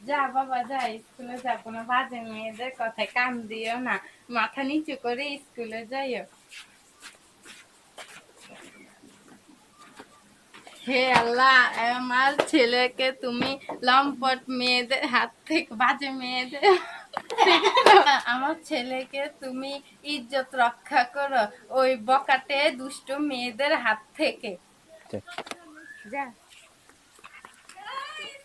যা বাবা যা স্কুলে যাব না বাজে মেয়েদের কথায় কান দিও না মাথা নিচু করে স্কুলে যাইও। হে আল্লাহ আমার ছেলেকে তুমি লম্পট মেয়েদের হাত থেকে বাজে মেয়েদের আমার ছেলেকে তুমি ইজ্জত রক্ষা করো ওই বকাটে দুষ্ট মেয়েদের হাত থেকে। যা।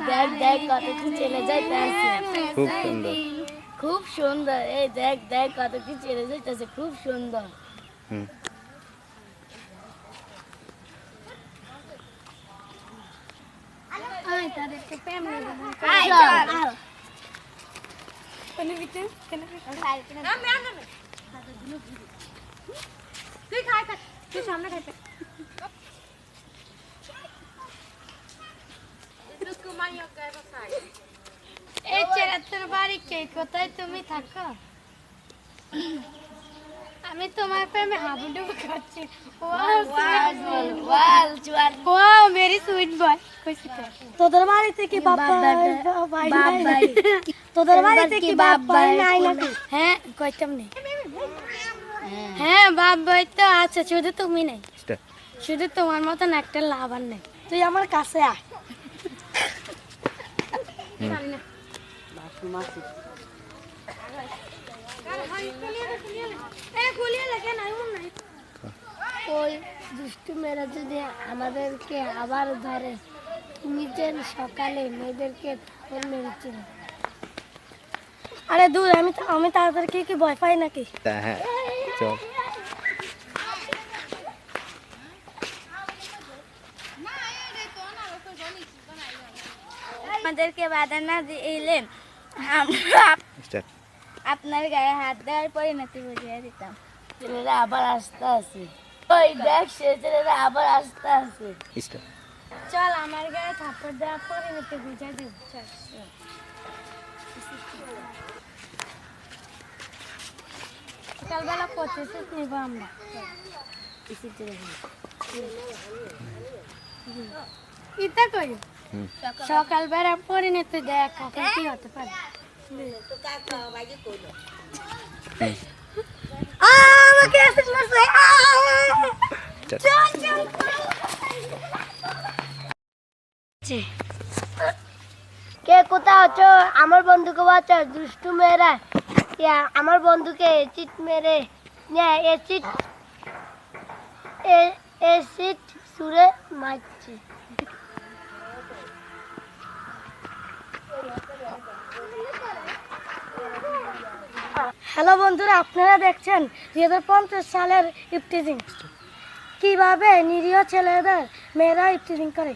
দাও না দিলা মনে দুজন ভাই ভালোবাসা দাম না দিলাম তা, এই দেখ দেখ কত কি চলে যাইতেছে খুব সুন্দর খুব সুন্দর এই দেখ দেখ কত কি চলে যাইতেছে খুব সুন্দর হুম এই ছেলে বাড়ি কে? কোথায় তুমি থাকো? আমি তোমার প্রেমে হাবুডুবু খাচ্ছি। Wow very sweet boy. তোদের বাড়িতে কি তোদের বাড়িতে কি নাই হ্যাঁ কইতাম নেই হ্যাঁ বাপ ভাই তো আছে শুধু তুমি নেই। শুধু তোমার মতন একটা লাভ আর নেই। তুই আমার কাছে আয়। ওই দুষ্টু মেয়েরা যদি আমাদেরকে আবার ধরে নিজের সকালে মেয়েদেরকে মেরেছিল। আরে দূর আমি তো- আমি তাদেরকে কি ভয় পাই নাকি? হ্যাঁ চল। আমাদেরকে বাধা না দিলে আমরা আপনার গায়ে হাত দেওয়ার পরিণতি বুঝিয়ে দিতাম। ছেলেরা আবার আসতে আছে। ওই দেখ সে ছেলেরা আবার আসতে আছে। চল আমার গায়ে থাপ্পড় দেওয়ার পরিণতি বুঝিয়ে দিব। চল সকালবেলা পঁচিশে নিব আমরা। ইতা কই? হুম। সকালবেলা পরিণতি দেখ কখন কি হতে পারে। আমাকে অ্যাসিড মারছে স্টার্ট কে কোথায় আছো? আমার বন্ধুকে বাঁচাও দুষ্টু মেয়েরা। ইয়া, আমার বন্ধুকে এসিড মেরে এসিড এসিড সুরে মারছে। হ্যালো বন্ধুরা, আপনারা দেখছেন দুই হাজার পঞ্চাশ সালের ইফটিজিং কীভাবে নিরীহ ছেলেদের মেয়েরা ইফটিজিং করে?